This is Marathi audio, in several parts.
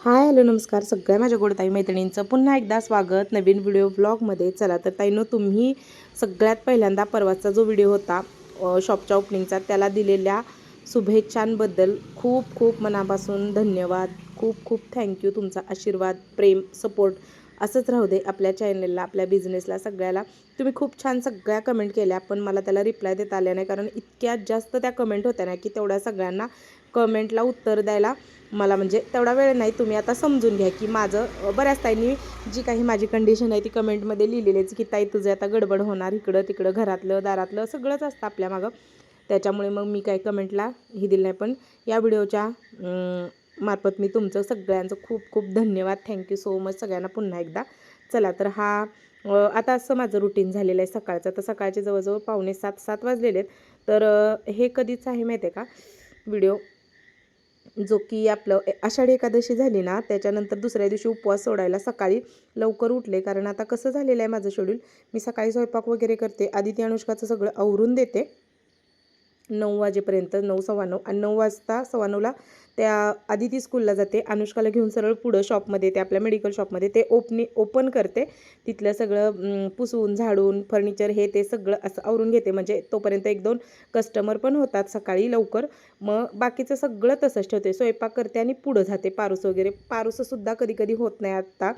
हाय हॅलो नमस्कार सगळ्या माझ्या गोडताई मैत्रिणींचं. पुन्हा एकदा स्वागत नवीन व्हिडिओ ब्लॉगमध्ये चला तर ताईनो तुम्ही सगळ्यात पहिल्यांदा परवाचा जो व्हिडिओ होता शॉपच्या ओपनिंगचा त्याला दिलेल्या शुभेच्छांबद्दल खूप खूप मनापासून धन्यवाद. खूप खूप थँक्यू तुमचा आशीर्वाद प्रेम सपोर्ट असंच राहू दे आपल्या चॅनलला आपल्या बिझनेसला सगळ्याला. तुम्ही खूप छान सगळ्या कमेंट केल्या पण मला त्याला रिप्लाय देता आल्या नाही कारण इतक्या जास्त त्या कमेंट होत्या ना की तेवढ्या सगळ्यांना कमेंटला उत्तर द्यायला मला म्हणजे तेवढा वेळ नाही तुम्ही आता समजून घ्या की माझं बऱ्याच ताईंनी जी काही माझी कंडिशन आहे ती कमेंटमध्ये लिहिलेलीच की ताई तुझं आता गडबड होणार इकडं तिकडं घरातलं दारातलं सगळंच असतं आपल्या मागं. त्याच्यामुळे मग मी काही कमेंटला हे दिलं नाही. पण या व्हिडिओच्या मार्फत मी तुमचं सगळ्यांचं खूप खूप धन्यवाद. थँक्यू सो मच सगळ्यांना पुन्हा एकदा. चला तर हा आता असं माझं रुटीन झालेलं आहे सकाळचं. तर सकाळचे जवळजवळ पावणे सात सात वाजलेले आहेत. तर हे कधीच आहे माहिती आहे का? व्हिडिओ जो की आपलं आषाढी एकादशी झाली ना त्याच्यानंतर दुसऱ्या दिवशी उपवास सोडायला सकाळी लवकर उठले. कारण आता कसं झालेलं आहे माझं शेड्यूल मी सकाळी स्वयंपाक वगैरे करते. आदिती अनुष्काचं सगळं आवरून देते. नऊ वाजेपर्यंत नऊ सव्वा नऊ आणि नऊ वाजता सव्वा नऊला त्या आदिती स्कूलला जाते. अनुष्काला घेऊन सरळ पुढं शॉपमध्ये ते आपल्या मेडिकल शॉपमध्ये ते ओपनी ओपन करते. तिथलं सगळं पुसवून पुसून झाडून फर्निचर हे ते सगळं असं आवरून घेते. म्हणजे तोपर्यंत एक दोन कस्टमर पण होतात सकाळी लवकर. मग बाकीचं सगळं तसंच ठेवते. स्वयंपाक करते आणि पुढं जाते. पारूस वगैरे पारूससुद्धा कधी कधी होत नाही आत्ता.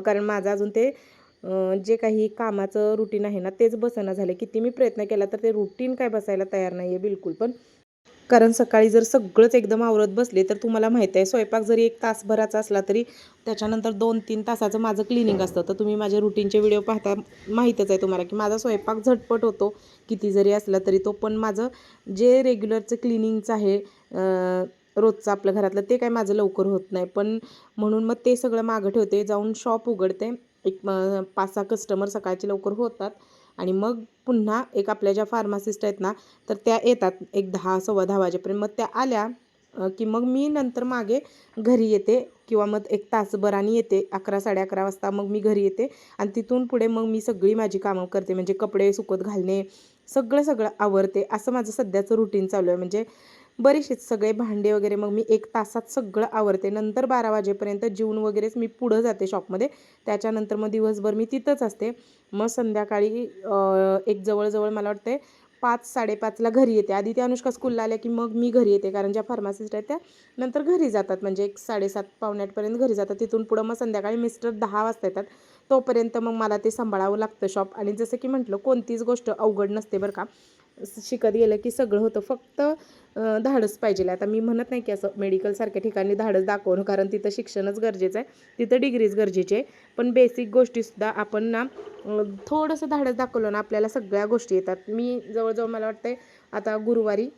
कारण माझं अजून ते जे काही कामाचं रुटीन आहे ना तेच बसना झाले. किती मी प्रयत्न केला तर ते रुटीन काय बसायला तयार नाही आहे बिलकुल. पण कारण सकाळी जर सगळंच एकदम आवरत बसले तर तुम्हाला माहीत आहे स्वयंपाक जरी एक तासभराचा असला तरी त्याच्यानंतर दोन तीन तासाचं माझं क्लिनिंग असतं. तर तुम्ही माझ्या रुटीनचे व्हिडिओ पाहता माहीतच आहे तुम्हाला की माझा स्वयंपाक झटपट होतो किती जरी असला तरी तो पण माझं जे रेग्युलरचं क्लिनिंगचं आहे रोजचं आपलं घरातलं ते काय माझं लवकर होत नाही. पण म्हणून मग ते सगळं मागं ठेवते जाऊन शॉप उघडते. एक पाच सहा कस्टमर सकाळचे लवकर होतात. आणि मग पुन्हा एक आपल्या ज्या फार्मासिस्ट आहेत ना तर त्या येतात एक दहा सव्वा दहा वाजेपर्यंत. मग त्या आल्या की मग मी नंतर मागे घरी येते किंवा मग एक तासभर आणि येते अकरा साडे अकरा वाजता मग मी घरी येते आणि तिथून पुढे मग मी सगळी माझी कामं करते. म्हणजे कपडे सुकत घालणे सगळं सगळं आवरते. असं माझं सध्याचं रुटीन चालू आहे. म्हणजे बरेचसे सगळे भांडे वगैरे मग मी एक तासात सगळं आवरते. नंतर बारा वाजेपर्यंत जेवून वगैरेच मी पुढं जाते शॉपमध्ये. त्याच्यानंतर मग दिवसभर मी तिथंच असते. मग संध्याकाळी एक जवळजवळ मला वाटते पाच साडेपाचला घरी येते. आधी त्या अनुष्का स्कूलला आल्या की मग मी घरी येते कारण ज्या फार्मासिस्ट आहेत त्या नंतर घरी जातात. म्हणजे एक साडेसात पावणे घरी जातात. तिथून पुढं मग संध्याकाळी मिस्टर दहा वाजता येतात. तोपर्यंत मग मला ते सांभाळावं लागतं शॉप आणि जसं की म्हटलं कोणतीच गोष्ट अवघड नसते बरं का. शिकत गेलं की सगळं होतं. फक्त धाडस पाहिजे आता मी म्हणत नाही की असं मेडिकलसारख्या ठिकाणी धाडस दाखवणं कारण तिथं शिक्षणच गरजेचं आहे. तिथं डिग्रीज गरजेची आहे. पण बेसिक गोष्टीसुद्धा आपण ना थोडंसं धाडस दाखवलं ना आपल्याला सगळ्या गोष्टी येतात. मी जवळजवळ मला वाटतं आता गुरुवारी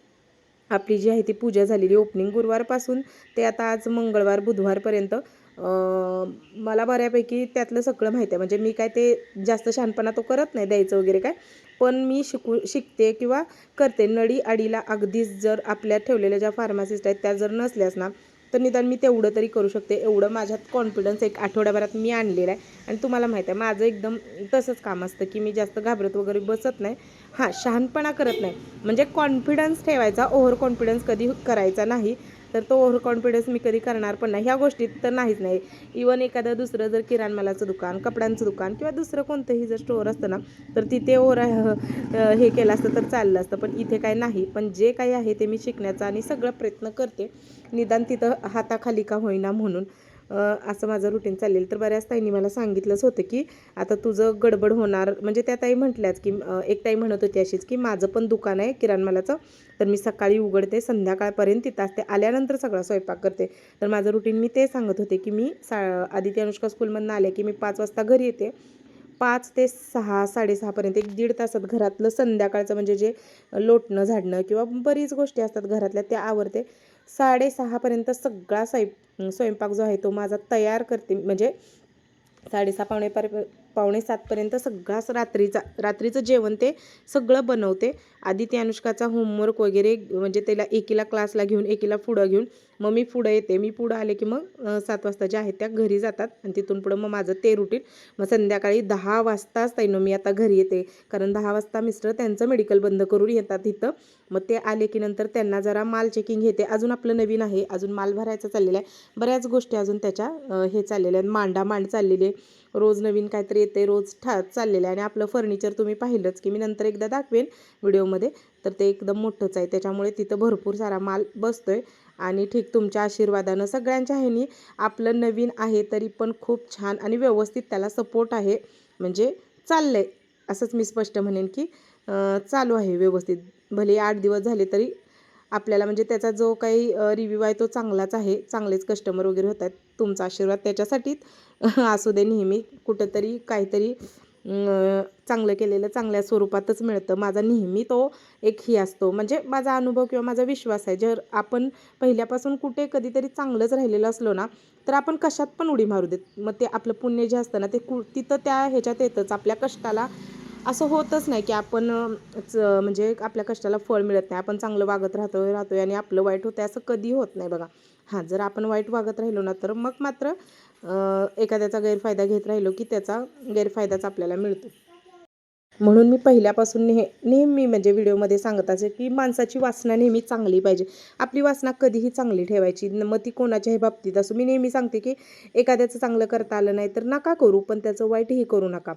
आपली जी आहे ती पूजा झालेली ओपनिंग गुरुवारपासून ते आता आज मंगळवार बुधवारपर्यंत मला बऱ्यापैकी त्यातलं सगळं माहिती आहे. म्हणजे मी काय ते जास्त शहाणपणा तो करत नाही द्यायचं वगैरे काय. पण मी शिकू शिकते किंवा करते. नडी अडीला अगदीच जर आपल्या ठेवलेल्या ज्या फार्मासिस्ट आहेत त्या जर नसल्यास ना तर निदान मी तेवढं तरी करू शकते. एवढं माझ्यात कॉन्फिडन्स एक आठवड्याभरात मी आणलेला आहे. आणि तुम्हाला माहीत आहे माझं एकदम तसंच काम असतं की मी जास्त घाबरत वगैरे बसत नाही. हां शहाणपणा करत नाही. म्हणजे कॉन्फिडन्स ठेवायचा ओव्हर कॉन्फिडन्स कधी करायचा नाही. तर तो ओव्हर कॉन्फिडन्स मी कधी करणार पण नाही. ह्या गोष्टीत तर नाहीच नाही. इवन एखादं दुसरं जर किराणमालाचं दुकान कपड्यांचं दुकान किंवा दुसरं कोणतंही जर स्टोअर असतं ना तर तिथे ओव्हर हे केलं असतं तर चाललं असतं. पण इथे काय नाही. पण जे काही आहे ते मी शिकण्याचा आणि सगळं प्रयत्न करते. निदान तिथं हाताखाली का होईना म्हणून. असं माझं रुटीन चाललेलं. तर बऱ्याच ताईंनी मला सांगितलंच होतं की आता तुझं गडबड होणार. म्हणजे त्या ताई म्हटल्याच की एक ताई म्हणत होती अशीच की माझं पण दुकान आहे किराणमालाचं तर मी सकाळी उघडते संध्याकाळपर्यंत तिथं असते. आल्यानंतर सगळा स्वयंपाक करते. तर माझं रुटीन मी ते सांगत होते की मी सा आदित्य अनुष्का स्कूलमधनं आले की मी पाच वाजता घरी येते. पाच ते सहा साडेसहापर्यंत एक दीड तासात घरातलं संध्याकाळचं म्हणजे जे लोटणं झाडणं किंवा बरीच गोष्टी असतात घरातल्या त्या आवरते. साडेसहापर्यंत सगळा स्वयं स्वयंपाक जो आहे तो माझा तयार करते. म्हणजे साडेसहा पावणे पर पावणे सातपर्यंत सगळाच रात्रीचा रात्रीचं जेवण ते सगळं बनवते. आधी ते अनुष्काचा होमवर्क वगैरे म्हणजे त्याला एकीला क्लासला घेऊन एकीला पुढं घेऊन मग मी पुढं येते. मी पुढं आले की मग सात वाजता ज्या आहेत त्या घरी जातात आणि तिथून पुढं मग माझं ते रुटीन मग संध्याकाळी दहा वाजताच ताईनो मी आता घरी येते. कारण दहा वाजता मिस्टर त्यांचं मेडिकल बंद करून येतात इथं. मग ते आले की नंतर त्यांना जरा माल चेकिंग घेते. अजून आपलं नवीन आहे. अजून माल भरायचा चाललेला आहे. बऱ्याच गोष्टी अजून त्याच्या हे चाललेल्या आहेत. मांडा मांड चाललेली आहे. रोज नवीन काहीतरी येते. रोज ठा चाललेलं आहे. आणि आपलं फर्निचर तुम्ही पाहिलंच की मी नंतर एकदा दाखवेन व्हिडिओमध्ये तर ते एकदम मोठंच आहे. त्याच्यामुळे तिथं भरपूर सारा माल बसतो आहे आणि ठीक तुमच्या आशीर्वादानं सगळ्यांच्या ह्यानी आपलं नवीन आहे तरी पण खूप छान आणि व्यवस्थित त्याला सपोर्ट आहे. म्हणजे चाललं आहे असंच मी स्पष्ट म्हणेन की चालू आहे व्यवस्थित. भले आठ दिवस झाले तरी आपल्याला म्हणजे त्याचा जो काही रिव्ह्यू आहे तो चांगलाच आहे चांगलेच कस्टमर वगैरे होत आहेत तुमचा आशीर्वाद त्याच्यासाठीच असू दे नेहमी कुठंतरी काहीतरी चांगलं केलेलं चांगल्या स्वरूपातच मिळतं. माझा नेहमी तो एक ही असतो. म्हणजे माझा अनुभव किंवा माझा विश्वास आहे. जर आपण पहिल्यापासून कुठे कधीतरी चांगलंच राहिलेलं असलो ना तर आपण कशात पण उडी मारू देत. मग ते आपलं पुण्य जे असतं ना ते कु तिथं त्या ह्याच्यात येतंच. आपल्या कष्टाला असं होतच नाही की आपण च- म्हणजे आपल्या कष्टाला फळ मिळत नाही. आपण चांगलं वागत राहतो राहतोय आणि आपलं वाईट होतं असं कधी होत नाही बघा. हां जर आपण वाईट वागत राहिलो ना तर मग मात्र एखाद्याचा गैरफायदा घेत राहिलो की त्याचा गैरफायदाच आपल्याला मिळतो. म्हणून मी पहिल्यापासून नेह नेहमी म्हणजे व्हिडिओमध्ये सांगत असे की माणसाची वासना नेहमी चांगली पाहिजे. आपली वासना कधीही चांगली ठेवायची. न- मग ती कोणाच्याही बाबतीत असो. मी नेहमी सांगते की एखाद्याचं चांगलं करता आलं नाही तर नका करू पण त्याचं वाईटही करू नका.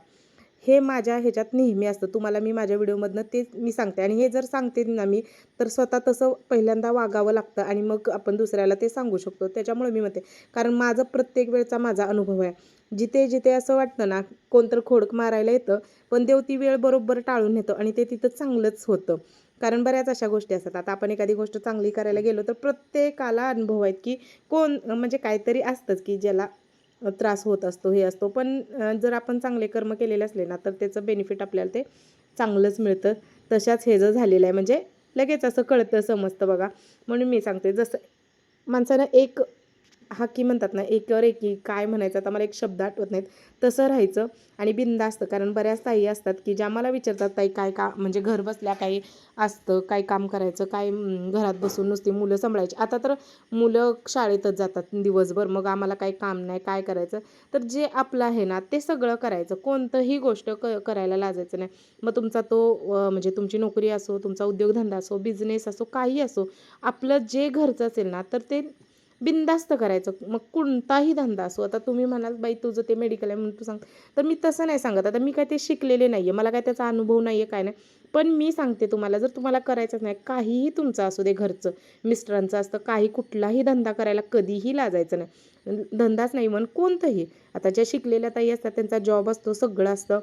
हे माझ्या ह्याच्यात नेहमी असतं. तुम्हाला मी माझ्या व्हिडिओमधनं ते मी सांगते. आणि हे जर सांगते ना मी तर स्वतः तसं पहिल्यांदा वागावं लागतं आणि मग आपण दुसऱ्याला ते सांगू शकतो. त्याच्यामुळे मी म्हणते कारण माझं प्रत्येक वेळचा माझा अनुभव आहे. जिथे जिथे असं वाटतं ना कोणतर खोडक मारायला येतं पण देव ती वेळ बरोबर टाळून नेतं आणि ते तिथं चांगलंच होतं. कारण बऱ्याच अशा गोष्टी असतात. आता आपण एखादी गोष्ट चांगली करायला गेलो तर प्रत्येकाला अनुभव आहेत की कोण म्हणजे काहीतरी असतंच की ज्याला त्रास होत असतो हे असतो. पण जर आपण चांगले कर्म केलेले असले ना तर त्याचं बेनिफिट आपल्याला ते चांगलंच मिळतं. तशाच हे जर झालेलं आहे म्हणजे लगेच असं कळतं समजतं बघा. म्हणून मी सांगते जसं माणसानं एक हाकी म्हणतात ना एकर एकी काय म्हणायचं आता मला एक शब्द आठवत नाहीत. तसं राहायचं आणि बिंदास्त कारण बऱ्याच ताई असतात की ज्या मला विचारतात ताई काय का म्हणजे घर बसल्या काही असतं काय काम करायचं काय घरात बसून नुसती मुलं सांभाळायची. आता तर मुलं शाळेतच जातात दिवसभर. मग आम्हाला काही काम नाही काय करायचं? तर जे आपलं आहे ना ते सगळं करायचं. कोणतंही गोष्ट क करायला लाजायचं नाही. मग तुमचा तो म्हणजे तुमची नोकरी असो तुमचा उद्योगधंदा असो बिझनेस असो काही असो आपलं जे घरचं असेल ना तर ते बिनधास्त करायचं. मग कोणताही धंदा असो आता तुम्ही म्हणाल बाई तुझं ते मेडिकल आहे म्हणून तू सांग. तर मी तसं नाही सांगत. आता मी काय ते शिकलेले नाही आहे मला काय त्याचा अनुभव नाही आहे काय नाही. पण मी सांगते तुम्हाला जर तुम्हाला करायचंच नाही काहीही तुमचं असू दे घरचं मिस्टरांचं असतं काही कुठलाही धंदा करायला कधीही लाजायचं नाही. धंदाच नाही म्हण कोणतंही. आता ज्या शिकलेल्या ताई असतात त्यांचा जॉब असतो सगळं असतं.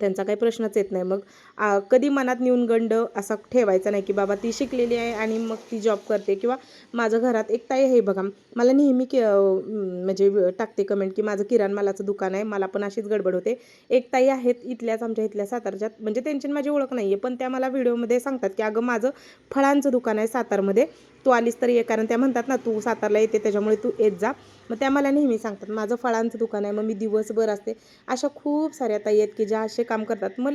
त्यांचा काही प्रश्नच येत नाही. मग कधी मनात न्यूनगंड असा ठेवायचा नाही की बाबा ती शिकलेली आहे आणि मग ती जॉब करते किंवा माझं घरात एक ताई आहे बघा मला नेहमी कि म्हणजे टाकते कमेंट की माझं किराण मालाचं दुकान आहे मला पण अशीच गडबड होते. एक ताई आहेत इथल्याच आमच्या इथल्या सातारच्यात म्हणजे त्यांची माझी ओळख नाही आहे पण त्या मला व्हिडिओमध्ये सांगतात की अगं माझं फळांचं दुकान आहे सातारमध्ये तू आलीस तर ये कारण त्या म्हणतात ना तू सातारला येते त्याच्यामुळे तू येत जा. मग त्या मला नेहमी सांगतात माझं फळांचं दुकान आहे मग मी दिवसभर असते. अशा खूप साऱ्या ताई आहेत की ज्या असे काम करतात. मग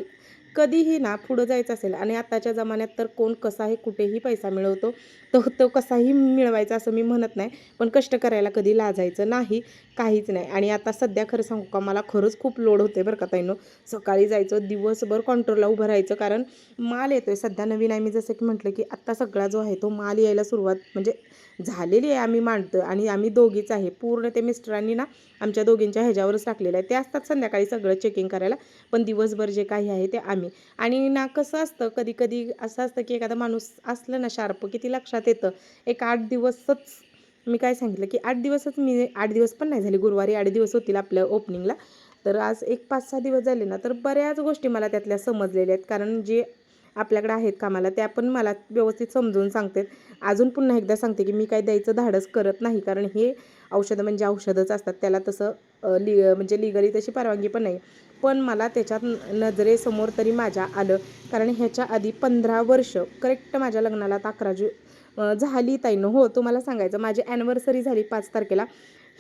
कधीही ना पुढं जायचं असेल आणि आत्ताच्या जमान्यात तर कोण कसाही कुठेही पैसा मिळवतो तो तो कसाही मिळवायचा असं मी म्हणत नाही पण कष्ट करायला कधी लाजायचं नाही काहीच नाही. आणि आता सध्या खरं सांगू का मला खरंच खूप लोड होते बरं का ताईनो. सकाळी जायचं दिवसभर कॉन्ट्रोलला उभं राहायचं कारण माल येतोय. सध्या नवीन आहे मी जसं की म्हटलं की आत्ता सगळा जो आहे तो माल यायला सुरुवात म्हणजे झालेली आहे आम्ही मांडतो आणि आम्ही दोघीच आहे. पूर्ण ते मिस्टरांनी ना आमच्या दोघींच्या ह्याच्यावरच टाकलेलं आहे. ते असतात संध्याकाळी सगळं चेकिंग करायला पण दिवसभर जे काही आहे ते आम्ही आणि ना कसं असतं कधी कधी असं असतं की एखादा माणूस असलं ना शार्प की ती लक्षात येतं. एक आठ दिवसच मी काय सांगितलं की आठ दिवसच मी आठ दिवस पण नाही झाले. गुरुवारी आठ दिवस होतील आपल्या ओपनिंगला तर आज एक पाच सहा दिवस झाले ना तर बऱ्याच गोष्टी मला त्यातल्या समजलेल्या आहेत. कारण जे आपल्याकडे आहेत कामाला त्या पण मला व्यवस्थित समजून सांगतात. अजून पुन्हा एकदा सांगते की मी काय द्यायचं धाडस करत नाही. कारण हे औषधं म्हणजे औषधच असतात. त्याला तसं लि म्हणजे लिगली तशी परवानगी पण नाही. पण मला त्याच्यात नजरेसमोर तरी माझ्या आलं. कारण ह्याच्या आधी पंधरा वर्ष करेक्ट माझ्या लग्नाला आता अकरा जु झाली ताईनं. हो तुम्हाला सांगायचं माझी ॲनिव्हर्सरी झाली पाच तारखेला.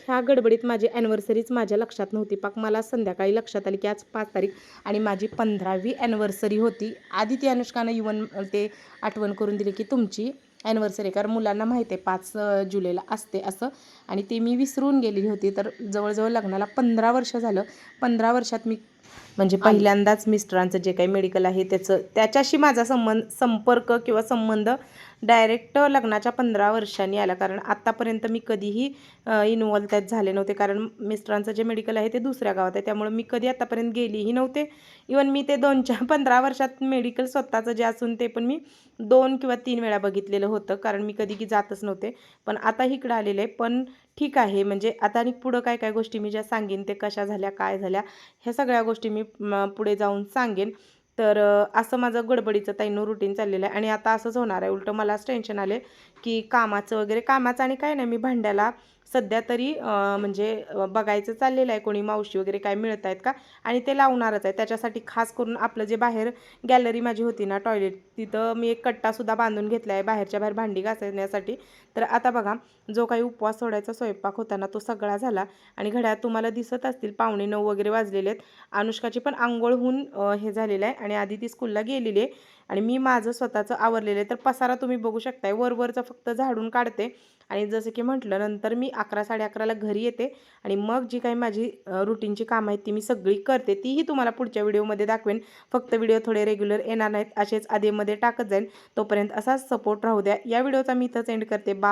ह्या गडबडीत माझी ॲनिव्हर्सरीच माझ्या लक्षात नव्हती. पाक मला संध्याकाळी लक्षात आली की आज पाच तारीख आणि माझी पंधरावी ॲनिव्हर्सरी होती. आधी ती अनुष्कानं इवन ते आठवण करून दिली की तुमची ॲनिव्हर्सरी कारण मुलांना माहिती आहे पाच जुलैला असते असं. आणि ते मी विसरून गेलेली होती. तर जवळजवळ लग्नाला पंधरा वर्ष झालं. पंधरा वर्षात मी म्हणजे पहिल्यांदाच मिस्टरांचं जे काही मेडिकल आहे त्याचं त्याच्याशी माझा संबंध संपर्क किंवा संबंध डायरेक्ट लग्नाच्या पंधरा वर्षांनी आला. कारण आत्तापर्यंत मी कधीही इन्वॉल्व त्यात झाले नव्हते. कारण मिस्टरांचं जे मेडिकल आहे ते दुसऱ्या गावात आहे. त्यामुळे मी कधी आत्तापर्यंत गेलीही नव्हते. इवन मी ते दोनच्या पंधरा वर्षात मेडिकल स्वतःचं जे असून ते पण मी दोन किंवा तीन वेळा बघितलेलं होतं. कारण मी कधी की जातच नव्हते. पण आता इकडं आलेले पण ठीक आहे. म्हणजे आता आणि पुढं काय काय गोष्टी मी ज्या सांगेन ते कशा झाल्या काय झाल्या ह्या सगळ्या गोष्टी मी पुढे जाऊन सांगेन. तर असं माझं गडबडीचं ताईनो रुटीन चाललेलं आहे. आणि आता असंच होणार आहे. उलटं मलाच टेन्शन आले की कामाचं वगैरे कामाचं आणि काय नाही मी भांड्याला सध्या तरी म्हणजे बघायचं चाललेलं आहे कोणी मावशी वगैरे काय मिळत आहेत का? आणि ते लावणारच आहे. त्याच्यासाठी खास करून आपलं जे बाहेर गॅलरी माझी होती ना टॉयलेट तिथं मी एक कट्टासुद्धा बांधून घेतला आहे बाहेरच्या बाहेर भांडी घासण्यासाठी. तर आता बघा जो काही उपवास सोडायचा स्वयंपाक होता ना तो सगळा झाला आणि घड्यात तुम्हाला दिसत असतील पावणे नऊ वगैरे वाजलेले आहेत. अनुष्काची पण आंघोळ होऊन हे झालेलं आहे आणि आधी ती स्कूलला गेलेली आहे. आणि मी माझं स्वतःचं आवरलेलं आहे. तर पसारा तुम्ही बघू शकताय. वरवरचं फक्त झाडून काढते. आणि जसं की म्हटलं नंतर मी अकरा साडे अकराला घरी येते आणि मग जी काही माझी रुटीनची कामं आहेत ती मी सगळी करते. तीही तुम्हाला पुढच्या व्हिडिओमध्ये दाखवेन. फक्त व्हिडिओ थोडे रेग्युलर येणार नाहीत असेच आधीमध्ये टाकत जाईन. तोपर्यंत असाच सपोर्ट राहू द्या. या व्हिडिओचा मी इथंच एंड करते. बा